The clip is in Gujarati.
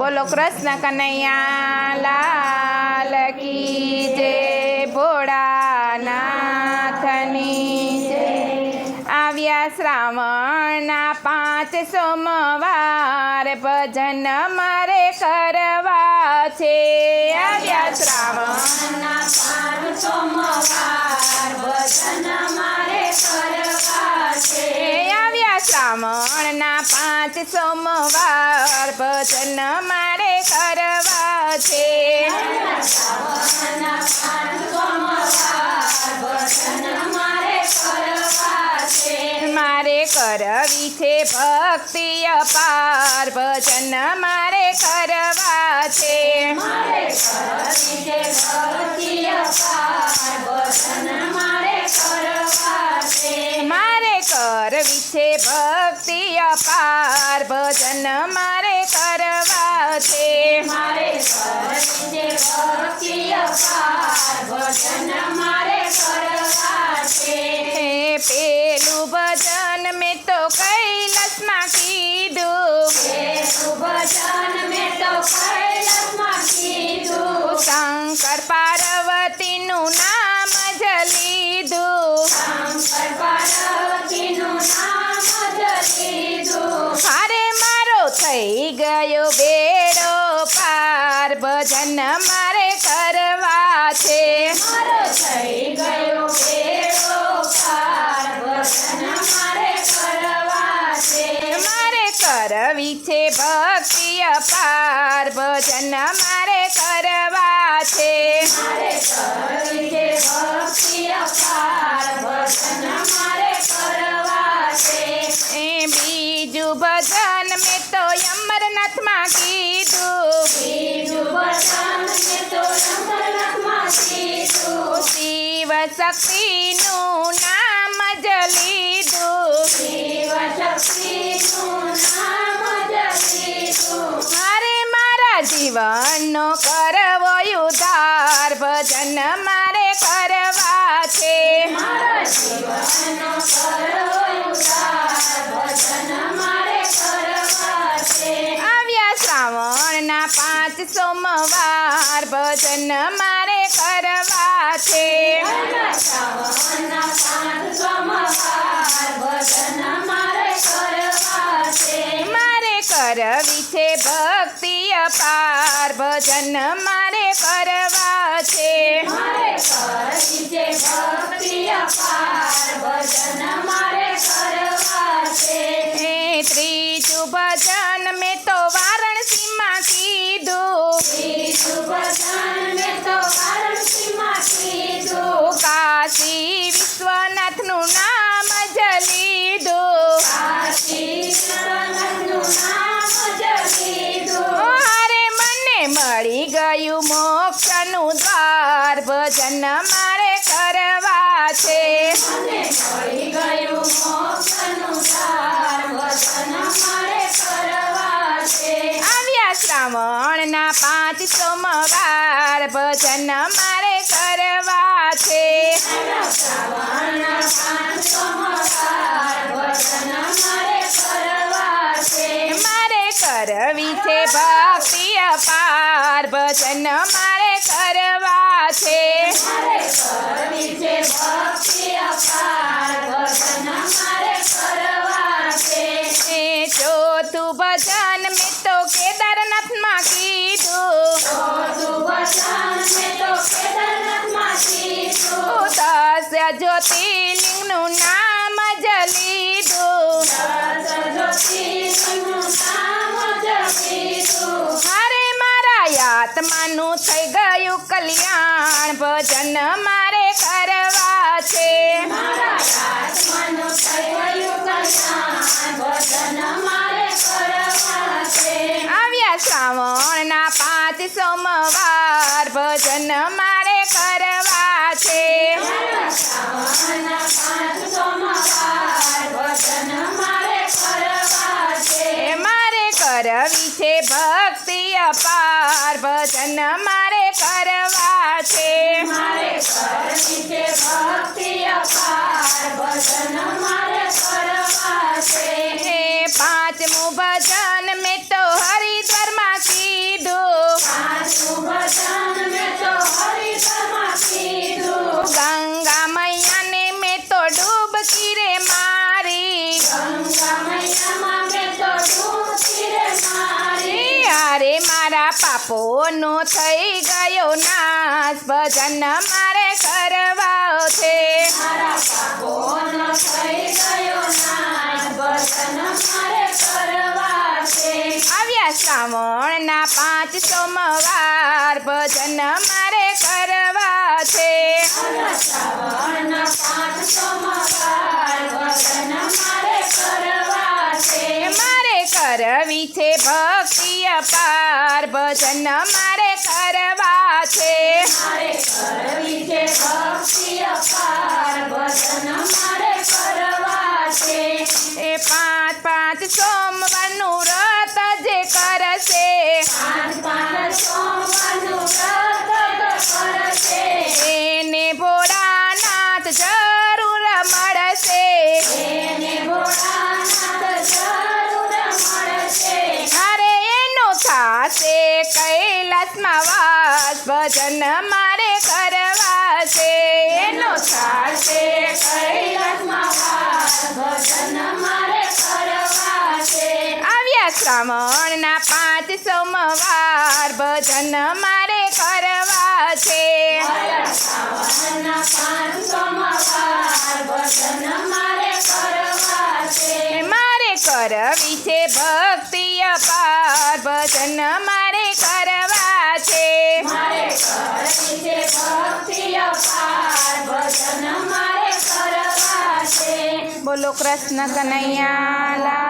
બોલો કૃષ્ણ કનૈયા, લાલ કી જે ભોળાનાથની આવ્યા શ્રાવણના પાંચ સોમવાર, ભજન મારે કરવા છે. આવ્યા શ્રાવણના શ્રાવણના પાંચ સોમવાર ભજન મારે કરવા છે. મારે કરવી છે ભક્તિ અપાર, ભજન મારે કરવા છે. મારે કરવી છે. ભક્તિ અપાર ભજન મારે કરવા છે. હે પેલું ભજન મેં તો કૈલાસમાં કીધું. શંકર પાર્વતીનું થઈ ગયો બેડો પાર ભજન મારે કરવા છે. મારે કરવી છે ભક્તિ અપાર ભજન મારે મેં તો અમરનાથમાં કીધું. શિવ શક્તિનું નામ જ લીધું. ભજન મારે કરવા છે. મારે કરવી છે ભક્તિ અપાર. ભજન મારે કરવા છે. મને ગયું મોક્ષનું દ્વાર ભજન મારે કરવા છે. આવ્યા શ્રાવણના પાંચ સોમવાર ભજન મારે કરવા છે. મારે કરવી છે ભજન મારે કરવા છે. એ ચોથું ભજન મેં તો કેદારનાથમાં કીધું. દસ જ્યોતિર્લિંગનું આત્માનું થઈ ગયું કલ્યાણ. ભજન મારે કરવા પાપોનો થઈ ગયો નાશ. ભજન મારે કરવા છે. મારા પાપોનો થઈ ગયો નાશ. ભજન મારે કરવા છે. આવ્યા શ્રાવણના પાંચ સોમવાર. ભજન મારે કરવા છે. શ્રાવણના પાંચ સોમવાર. ભજન મારે કરવા છે. મારે કરવી છે ભક્તિ અપાર ભજન મારે કરવા છે. મારે કરવી છે ભક્તિ અપાર ભજન મારે કરવા છે. એ પાંચ પાંચ સોમવારનું વ્રત જે કરશે. પાંચ પાંચ સોમવારનું વ્રત કરશે. એને ભોળાનાથ જરૂર ભજન મારે કરવા છે. એનો સાથે ભજન મારે કરવા છે. આવ્યા શ્રાવણના પાંચ સોમવાર ભજન મારે કૃષ્ણ કનૈયા